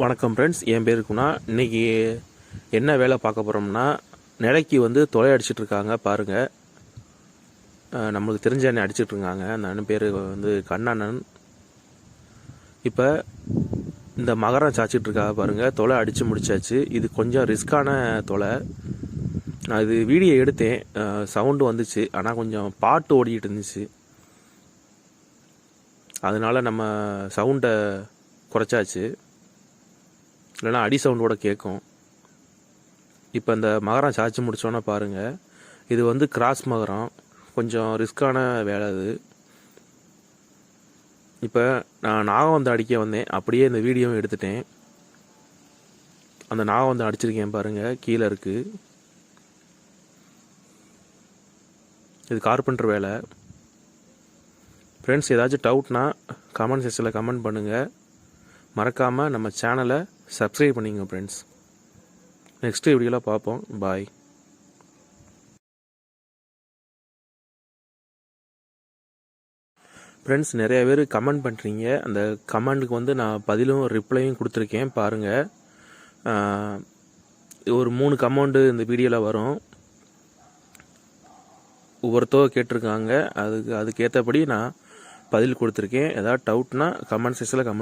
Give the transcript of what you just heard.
வணக்கம் ஃப்ரெண்ட்ஸ் என் பேர் குணா. இன்னைக்கு என்ன வேலை பார்க்க போகிறோம்னா நிலைக்கு வந்து தொலை அடிச்சிட்டு இருக்காங்க பாருங்கள் நம்மளுக்கு தெரிஞ்ச அண்ணன் அடிச்சிட்டு இருக்காங்க. அந்த அண்ணன் பேர் வந்து கண்ணண்ணன். இப்போ இந்த மகரம் சாச்சிட்டு பாருங்கள் தொலை அடித்து முடிச்சாச்சு. இது கொஞ்சம் ரிஸ்க்கான தொலை. நான் இது வீடியோ எடுத்தேன். சவுண்டு வந்துச்சு. ஆனால் கொஞ்சம் பாட்டு ஓடிக்கிட்டு இருந்துச்சு. அதனால் நம்ம சவுண்டை குறைச்சாச்சு. இல்லைன்னா அடி சவுண்டோட கேட்கும் இப்போ இந்த மகரம் சாய்ச்சி முடிச்சோன்னே பாருங்கள் இது வந்து கிராஸ் மகரம். கொஞ்சம் ரிஸ்க்கான வேலை அது. இப்போ நான் நாகம் வந்து அடிக்க வந்தேன். அப்படியே இந்த வீடியோவும் எடுத்துட்டேன். அந்த நாகம் வந்து அடிச்சிருக்கேன் பாருங்கள் கீழே இருக்குது இது கார்பெண்டர் வேலை. ஃப்ரெண்ட்ஸ் ஏதாச்சும் டவுட்னா கமெண்ட் செக்ஷனில் கமெண்ட் பண்ணுங்கள் மறக்காமல் நம்ம சேனலை சப்ஸ்கிரைப் பண்ணிங்க ஃப்ரெண்ட்ஸ் நெக்ஸ்ட் வீடியோவில் பார்ப்போம். பாய் ஃப்ரெண்ட்ஸ் நிறைய பேர் கமெண்ட் பண்ணுறீங்க அந்த கமெண்ட்டுக்கு வந்து நான் பதிலும் ரிப்ளையும் கொடுத்துருக்கேன். பாருங்கள் ஒரு மூணு கமெண்டு இந்த வீடியோவில் வரும். ஒவ்வொருத்தவங்க கேட்டிருக்காங்க. அதுக்கு அதுக்கேற்றபடி நான் பதில் கொடுத்துருக்கேன். ஏதாவது டவுட்னா கமெண்ட் செக்ஷனில் கமெண்ட்